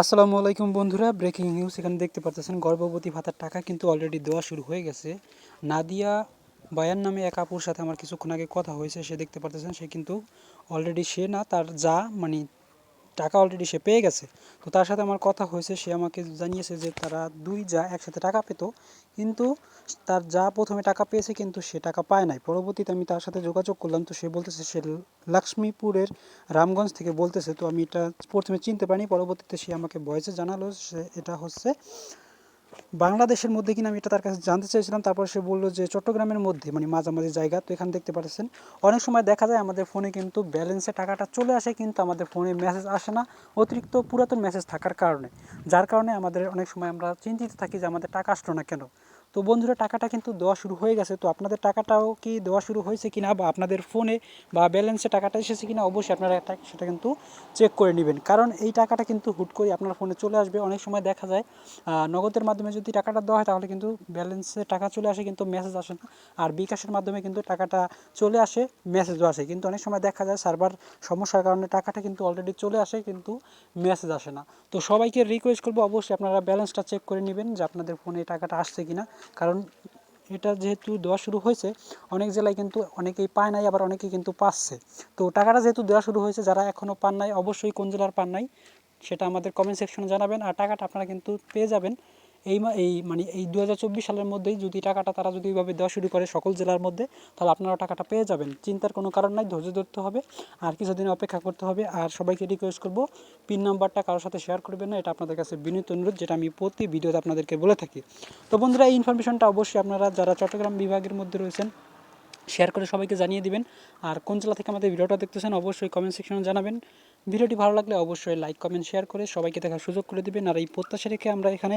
আসসালামু আলাইকুম বন্ধুরা ব্রেকিং নিউজ এখানে দেখতে পাচ্ছেন গর্ভবতী ভাতার টাকা কিন্তু অলরেডি দেওয়া শুরু হয়ে গেছে। নাদিয়া বায়ান নামে এক আপুর সাথে আমার কিছুক্ষণ আগে কথা হয়েছে, সে দেখতে পাচ্ছেন সে কিন্তু অলরেডি সে না, তার যা মানে টাকা অলরেডি সে পেয়ে গেছে। তো তার সাথে আমার কথা হয়েছে, সে আমাকে জানিয়েছে যে তারা দুই যা একসাথে টাকা পেত, কিন্তু তার যা প্রথমে টাকা পেয়েছে কিন্তু সে টাকা পায় নাই। পরবর্তীতে আমি তার সাথে যোগাযোগ করলাম, তো সে বলতেছে সে লক্ষ্মীপুরের রামগঞ্জ থেকে বলতেছে, তো আমি এটা প্রথমে চিনতে পারিনি। পরবর্তীতে সে আমাকে বয়সে জানালো, সে এটা হচ্ছে বাংলাদেশের মধ্যে কিনা আমি এটা তার কাছে জানতে চেয়েছিলাম, তারপর সে বলল যে চট্টগ্রামের মধ্যে মানে মাঝামাঝি জায়গা, তো এখানে দেখতে পাচ্ছেন অনেক সময় দেখা যায় আমাদের ফোনে কিন্তু ব্যালেন্সে টাকাটা চলে আসে, কিন্তু আমাদের ফোনে মেসেজ আসে না, অতিরিক্ত পুরাতন মেসেজ থাকার কারণে। যার কারণে আমাদের অনেক সময় আমরা চিন্তিত থাকি যে আমাদের টাকা আসলো না কেন। তো বন্ধুরা, টাকাটা কিন্তু দেওয়া শুরু হয়ে গেছে। তো আপনাদের টাকাটাও কি দেওয়া শুরু হয়েছে কিনা বা আপনাদের ফোনে বা ব্যালেন্সে টাকাটা এসেছে কিনা অবশ্যই আপনারা সেটা কিন্তু চেক করে নেবেন। কারণ এই টাকাটা কিন্তু হুট করে আপনার ফোনে চলে আসবে। অনেক সময় দেখা যায় নগদের মাধ্যমে যদি টাকাটা দেওয়া হয়, তাহলে কিন্তু ব্যালেন্সে টাকা চলে আসে, কিন্তু মেসেজ আসে না। আর বিকাশের মাধ্যমে কিন্তু টাকাটা চলে আসে মেসেজও আসে। কিন্তু অনেক সময় দেখা যায় সার্ভার সমস্যার কারণে টাকাটা কিন্তু অলরেডি চলে আসে, কিন্তু মেসেজ আসে না। তো সবাইকে রিকোয়েস্ট করব, অবশ্যই আপনারা ব্যালেন্সটা চেক করে নেবেন যে আপনাদের ফোনে টাকাটা আসছে কিনা। কারণ এটা যেহেতু দেওয়া শুরু হয়েছে, অনেক জেলায় কিন্তু অনেকেই পায় নাই, আবার অনেকেই কিন্তু পাচ্ছে। তো টাকাটা যেহেতু দেওয়া শুরু হয়েছে, যারা এখনও পান নাই, অবশ্যই কোন জেলার পান নাই, সেটা আমাদের কমেন্ট সেকশনে জানাবেন। আর টাকাটা আপনারা কিন্তু পেয়ে যাবেন এই এই মানে এই দু হাজার চব্বিশ সালের মধ্যেই যদি টাকাটা তারা যদি এইভাবে দেওয়া শুরু করে সকল জেলার মধ্যে, তাহলে আপনারা টাকাটা পেয়ে যাবেন। চিন্তার কোনো কারণ নাই, ধৈর্য ধরতে হবে। আর কিছুদিন অপেক্ষা করতে হবে। আর সবাইকে রিকোয়েস্ট করব পিন নাম্বারটা কারোর সাথে শেয়ার করবেন না, এটা আপনাদের কাছে বিনীত অনুরোধ, যেটা আমি প্রতি ভিডিওতে আপনাদেরকে বলে থাকি। তো বন্ধুরা, এই ইনফরমেশনটা অবশ্যই আপনারা যারা চট্টগ্রাম বিভাগের মধ্যে রয়েছেন শেয়ার করে সবাইকে জানিয়ে দিবেন। আর কোন জেলা থেকে আমাদের ভিডিওটা দেখতেছেন, অবশ্যই কমেন্ট সেকশনে জানাবেন। ভিডিওটি ভালো লাগলে অবশ্যই লাইক কমেন্ট শেয়ার করে সবাইকে দেখার সুযোগ করে দিবেন। আর এই প্রত্যাশা রেখে আমরা এখানে